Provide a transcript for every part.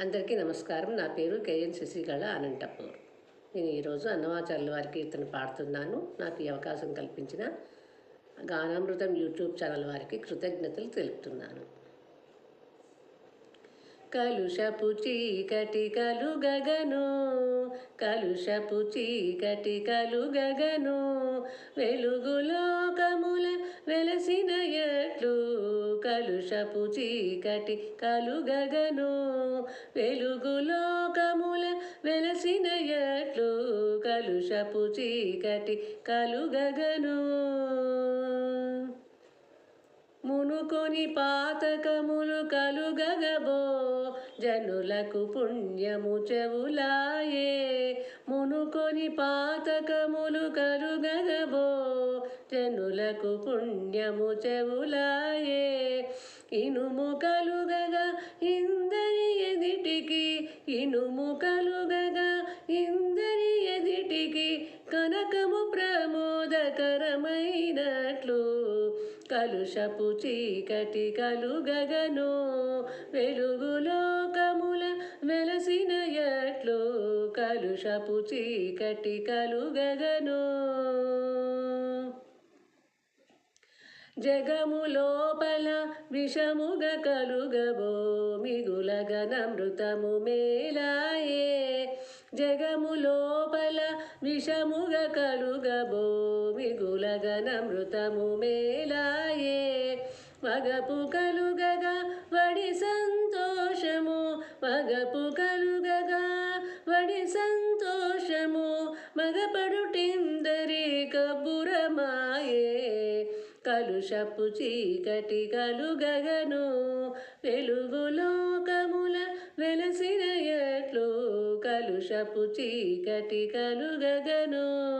అందరికీ నమస్కారం. నా పేరు కేఎన్ శశికళ అనంతపూర్. నేను ఈరోజు అన్నమాచార్యుల వారి కీర్తన పాడుతున్నాను. నాకు ఈ అవకాశం కల్పించిన గానామృతం యూట్యూబ్ ఛానల్ వారికి కృతజ్ఞతలు తెలుపుతున్నాను. కలుషపు చీకటి కలుగగను కలుషపు చీకటి కలుగగను వెలుగులోకముల వెలసిన ఎట్లు కలుషపు చీకటి కలుగగను. వెలుగులోకముల వెలసిన ఎట్లు కలుషపు చీకటి కలుగగను. మునుకొని పాతకములు కలుగగబో జనులకు పుణ్యము చెవులాయే. మునుకొని పాతకములు కలు జనులకు పుణ్యము చెవులాయే. ఇనుము కలుగగా ఇందరి ఎదిటికి ఇనుము కలుగగా ఇందరి ఎదిటికి కనకము ప్రమోదకరమైనట్లు కలుషపు చీకటి కలుగగను. వెలుగులోకముల వెలసిన ఎట్లు కలుషపు చీకటి కలుగగను. జగము లోపల విషముగ కలుగబో మిగులగనమృతము మేలాయే. జగము లోపల విషముగ కలుగబో మిగులగనమృతము మేలాయే. మగపు కలుగగా వడి సంతోషము మగపు కలుగగా వడి సంతోషము మగపడుటిందరి కబురమాయే కలుషపు చీకటి కలుగగను. వెలుగులోకముల వెలసిన ఎట్లు కలుషపు చీకటి కలుగగను.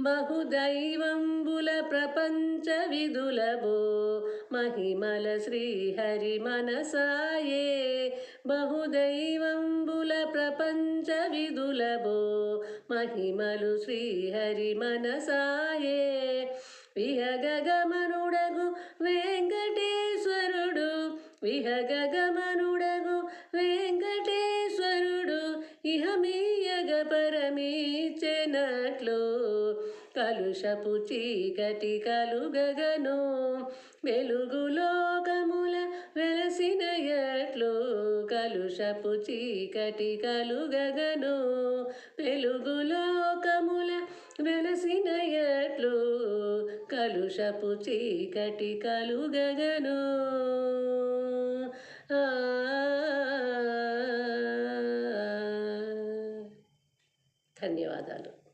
బహుదైవంబుల ప్రపంచ విధులబో మహిమల శ్రీహరి మనసాయే. బహుదైవంబుల ప్రపంచ విధులబో మహిమలు శ్రీహరి మనసాయే. విహగగమనుడగు వెంకటేశ్వరుడు విహగగమనుడగు కలుషపు చీకటి కలుగగను. వెలుగులోకముల వెలసిన ఎట్లు కలుషపు చీకటి కలుగగను. వెలుగులోకముల వెలసిన ఎట్లు కలుషపు చీకటి కలుగగను. ఆ. ధన్యవాదాలు.